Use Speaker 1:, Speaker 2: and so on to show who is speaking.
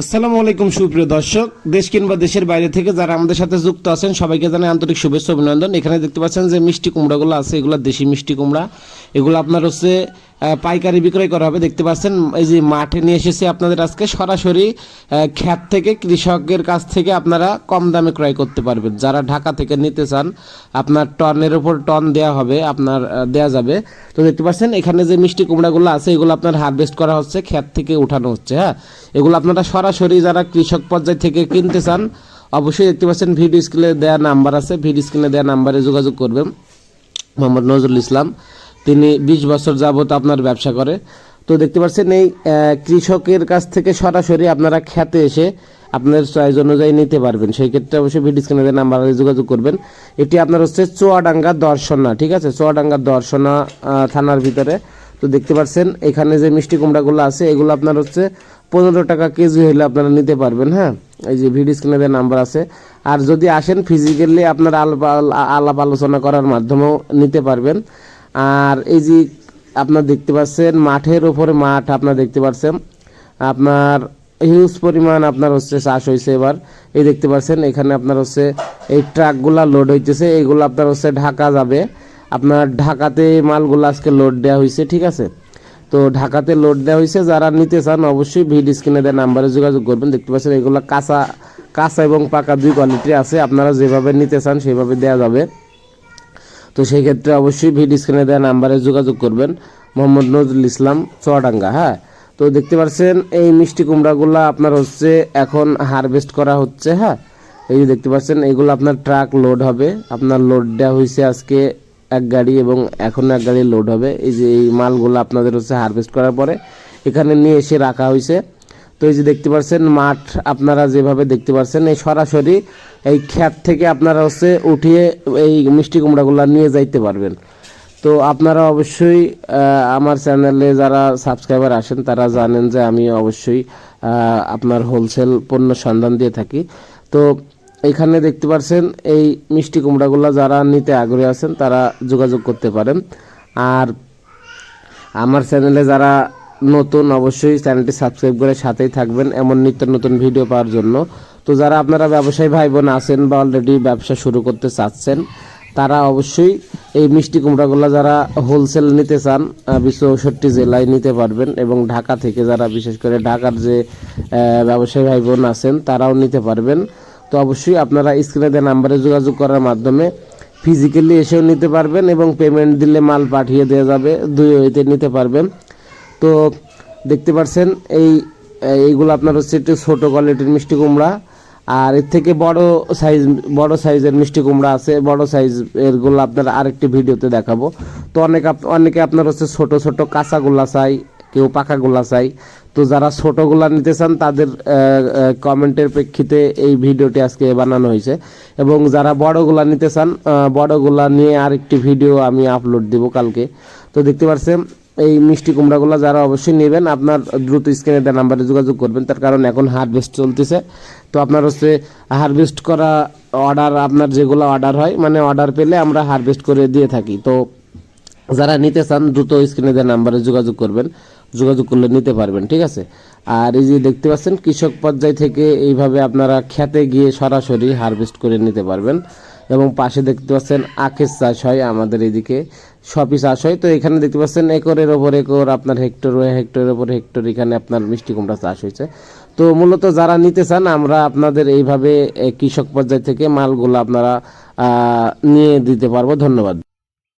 Speaker 1: আসসালামু আলাইকুম, সুপ্রিয় দর্শক। দেশ কিংবা দেশের বাইরে থেকে যারা আমাদের সাথে যুক্ত আছেন, সবাইকে জানাই আন্তরিক শুভেচ্ছা, অভিনন্দন। এখানে দেখতে পাচ্ছেন যে মিষ্টি কুমড়াগুলো আছে, এগুলো দেশি মিষ্টি কুমড়া। এগুলো আপনার হচ্ছে পাইকারি বিক্রয় করা হবে। দেখতে পাচ্ছেন, এই যে মাঠে নিয়ে এসেছে আপনাদের আজকে। সরাসরি খ্যাত থেকে কৃষকের কাছ থেকে আপনারা কম দামে ক্রয় করতে পারবেন। যারা ঢাকা থেকে নিতে চান, আপনার টনের উপর টন দেওয়া হবে, আপনার দেয়া যাবে। তো দেখতে পাচ্ছেন, এখানে যে মিষ্টি কুমড়াগুলো আছে, এগুলো আপনার হারভেস্ট করা হচ্ছে খ্যাত থেকে উঠানো হচ্ছে হ্যাঁ? এগুলো আপনারা সরাসরি যারা কৃষক পর্যায় থেকে কিনতে চান, অবশ্যই দেখতে পাচ্ছেন, ভিডিও স্ক্রিনে দেওয়া নাম্বার আছে। ভিডিও স্ক্রিনে দেওয়া নাম্বারে যোগাযোগ করবেন। মোহাম্মদ নজরুল ইসলাম। তিনি বিশ বছর যাবত আপনার ব্যবসা করে। তো দেখতে পাচ্ছেন এই কৃষকের কাছ থেকে সরাসরি আপনারা খেতে এসে আপনার চয়েস অনুযায়ী নিতে পারবেন। সেই ক্ষেত্রে অবশ্যই ভিডিও স্ক্রিনে নাম্বার যোগাযোগ করবেন। এটি আপনার হচ্ছে চোয়াডাঙ্গা দর্শনা, ঠিক আছে? চুয়াডাঙ্গা দর্শনা থানার ভিতরে। তো দেখতে পাচ্ছেন এখানে যে মিষ্টি কুমড়াগুলো আছে, এগুলো আপনার হচ্ছে পনেরো টাকা কেজি হলে আপনারা নিতে পারবেন হ্যাঁ? এই যে ভিডিও স্ক্রিনে নাম্বার আছে। আর যদি আসেন ফিজিক্যালি আপনারা আলাপ আলাপ আলোচনা করার মাধ্যমেও নিতে পারবেন। আর এই যে আপনার দেখতে পাচ্ছেন, মাঠের ওপরে মাঠ আপনার দেখতে পাচ্ছেন। আপনার হিউজ পরিমাণ আপনার হচ্ছে চাষ হয়েছে এবার। এই দেখতে পাচ্ছেন, এখানে আপনার হচ্ছে এই ট্রাকগুলা লোড হইতেছে। এইগুলো আপনার হচ্ছে ঢাকা যাবে। আপনার ঢাকাতে মালগুলো আজকে লোড দেওয়া হয়েছে ঠিক আছে? তো ঢাকাতে লোড দেওয়া হয়েছে যারা নিতে চান অবশ্যই ভিড স্ক্রিনে দেওয়া নাম্বারে যোগাযোগ করবেন। দেখতে পাচ্ছেন, এগুলো কাঁচা কাঁচা এবং পাকা দুই কোয়ালিটি আছে। আপনারা যেভাবে নিতে চান, সেভাবে দেওয়া যাবে। তো সেই ক্ষেত্রে অবশ্যই ভিডিও স্ক্রিনে দেওয়া নাম্বারে যোগাযোগ করবেন। মোহাম্মদ নজরুল ইসলাম, চুয়াডাঙ্গা হ্যাঁ? তো দেখতে পাচ্ছেন, এই মিষ্টি কুমড়াগুলো আপনার হচ্ছে এখন হারভেস্ট করা হচ্ছে হ্যাঁ? এই যে দেখতে পাচ্ছেন, এগুলো আপনার ট্রাক লোড হবে। আপনার লোড দেওয়া হয়েছে আজকে এক গাড়ি এবং এখন এক গাড়ি লোড হবে। এই যে এই মালগুলো আপনাদের হচ্ছে হারভেস্ট করার পরে এখানে নিয়ে এসে রাখা হয়েছে তো এই যে দেখতে পাচ্ছেন মাঠ আপনারা যেভাবে দেখতে পাচ্ছেন এই সরাসরি এই ক্ষেত থেকে আপনারা হচ্ছে উঠিয়ে এই মিষ্টি কুমড়াগুলো নিয়ে যাইতে পারবেন। তো আপনারা অবশ্যই আমার চ্যানেলে যারা সাবস্ক্রাইবার আসেন, তারা জানেন যে আমি অবশ্যই আপনার হোলসেল পণ্য সন্ধান দিয়ে থাকি। তো এখানে দেখতে পাচ্ছেন এই মিষ্টি কুমড়াগুলো যারা নিতে আগ্রহী আছেন, তারা যোগাযোগ করতে পারেন। আর আমার চ্যানেলে যারা নতুন অবশ্যই চ্যানেলটি সাবস্ক্রাইব করে সাথেই থাকবেন এমন নিত্য নতুন ভিডিও পাওয়ার জন্য। তো যারা আপনারা ব্যবসায়ী ভাই বোন আছেন বা অলরেডি ব্যবসা শুরু করতে চাচ্ছেন, তারা অবশ্যই এই মিষ্টি কুমড়াগুলো যারা হোলসেল নিতে চান বিশ্ব চৌষট্টি জেলায় নিতে পারবেন এবং ঢাকা থেকে যারা বিশেষ করে ঢাকার যে ব্যবসায়ী ভাই বোন আছেন, তারাও নিতে পারবেন। তো অবশ্যই আপনারা স্ক্রিনে দেওয়া নাম্বারে যোগাযোগ করার মাধ্যমে ফিজিক্যালি এসেও নিতে পারবেন এবং পেমেন্ট দিলে মাল পাঠিয়ে দেওয়া যাবে দুই ওয়েতে নিতে পারবেন। তো দেখতে পাচ্ছেন এই এইগুলো আপনার হচ্ছে একটু ছোটো কোয়ালিটির মিষ্টি কুমড়া আর এর থেকে বড় সাইজ বড় সাইজের মিষ্টি কুমড়া আছে বড় সাইজ এরগুলো আপনার আরেকটি ভিডিওতে দেখাবো। তো অনেক অনেকে আপনার হচ্ছে ছোট ছোট কাঁচাগুলা চাই কেউ পাকাগুলা চাই। তো যারা ছোটগুলা নিতে চান তাদের কমেন্টের প্রেক্ষিতে এই ভিডিওটি আজকে বানানো হয়েছে। এবং যারা বড়গুলা নিতে চান আহ, বড়গুলা নিয়ে আরেকটি ভিডিও আমি আপলোড দিব কালকে। তো দেখতে পাচ্ছেন এই মিষ্টি কুমড়াগুলো যারা অবশ্যই নেবেন, আপনার দ্রুত স্ক্রিনে দেওয়া নাম্বারে যোগাযোগ করবেন। তার কারণ এখন হারভেস্ট চলতেছে। তো আপনার হচ্ছে হারভেস্ট করা অর্ডার আপনার যেগুলো অর্ডার হয় মানে অর্ডার পেলে আমরা হারভেস্ট করে দিয়ে থাকি। তো যারা নিতে চান, দ্রুত স্ক্রিনে দেওয়া নাম্বারে যোগাযোগ করবেন। যোগাযোগ করলে নিতে পারবেন, ঠিক আছে? আর এই যে দেখতে পাচ্ছেন, কৃষক পর্যায় থেকে এইভাবে আপনারা খেতে গিয়ে সরাসরি হারভেস্ট করে নিতে পারবেন। এবং পাশে দেখতে পাচ্ছেন আখের চাষ হয় আমাদের এদিকে। সবই চাষ হয় তো এখানে দেখতে পাচ্ছেন একরের ওপর একর, আপনার হেক্টর হেক্টরের ওপর হেক্টর, এখানে আপনার মিষ্টি কুমড়া চাষ হয়েছে। তো মূলত যারা নিতে চান, আমরা আপনাদের এইভাবে কৃষক পর্যায় থেকে মালগুলো আপনারা নিয়ে দিতে পারব। ধন্যবাদ।